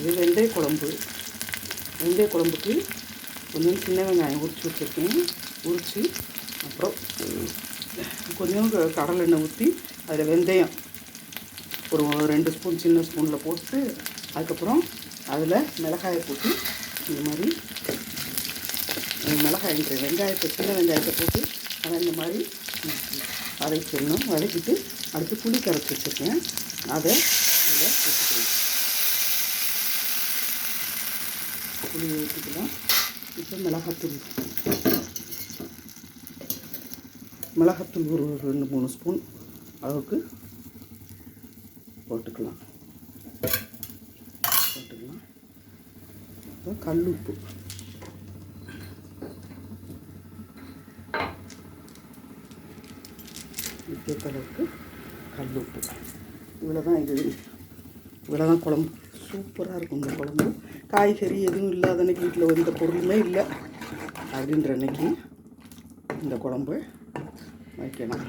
இது வெந்தய குழம்பு. வெந்தய குழம்புக்கு கொஞ்சம் சின்ன வெங்காயம் உரிச்சு வச்சுருக்கேன். உரித்து அப்புறம் கொஞ்சம் கடலை எண்ணெய் ஊற்றி அதில் வெந்தயம் ஒரு ரெண்டு ஸ்பூன் சின்ன ஸ்பூனில் போட்டு அதுக்கப்புறம் அதில் மிளகாயை போட்டு இந்த மாதிரி மிளகாய்ன்ற வெங்காயத்தை சின்ன வெங்காயத்தை போட்டு அதை இந்த மாதிரி வதக்கிடணும். வதக்கிட்டு அடுத்து புளி கரைச்சி வச்சுருக்கேன். அதை இதில் ஊற்றிக்கலாம் புளி ஊற்றிக்கலாம் இப்போ மிளகாத்தூள். மிளகாத்தூள் ஒரு ரெண்டு மூணு ஸ்பூன் அளவுக்கு போட்டுக்கலாம். போட்டுக்கலாம். இப்போ கல் உப்பு. வித்தியத்த அளவுக்கு கல் உப்பு. இவ்வளோ தான் இது. இவ்வளோ தான் குழம்பு. சூப்பராக இருக்கும் இந்த குழம்பு. காய்கறி எதுவும் இல்லாத அன்னைக்கு வீட்டில் எந்த பொருளுமே இல்லை. அப்படின்ற அன்னைக்கு இந்த குழம்பு வைக்கணும்.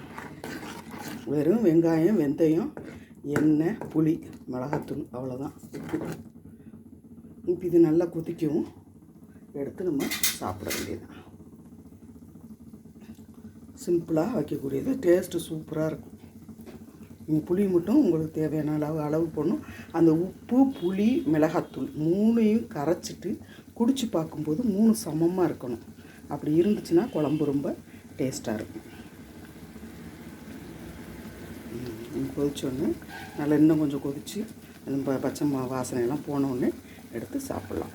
வெறும் வெங்காயம் வெந்தயம் எண்ணெய் புளி மிளகாத்தூள் அவ்வளோதான் உப்பு. இப்போ இது நல்லா கொதிக்கவும் எடுத்து நம்ம சாப்பிட வேண்டியதுதான். சிம்பிளாக வைக்கக்கூடியது. டேஸ்ட்டு சூப்பராக இருக்கும். புளி மட்டும் உங்களுக்கு தேவையான அளவு அளவு போடணும். அந்த உப்பு புளி மிளகாத்தூள் மூணையும் கரைச்சிட்டு குடிச்சு பார்க்கும்போது மூணு சமமாக இருக்கணும். அப்படி இருந்துச்சுன்னா குழம்பு ரொம்ப டேஸ்ட்டாக இருக்கும். கொதிச்சோடனே நல்லா இன்னும் கொஞ்சம் கொதித்து அந்த பச்சை மா வாசனையெல்லாம் போனோடனே எடுத்து சாப்பிட்லாம்.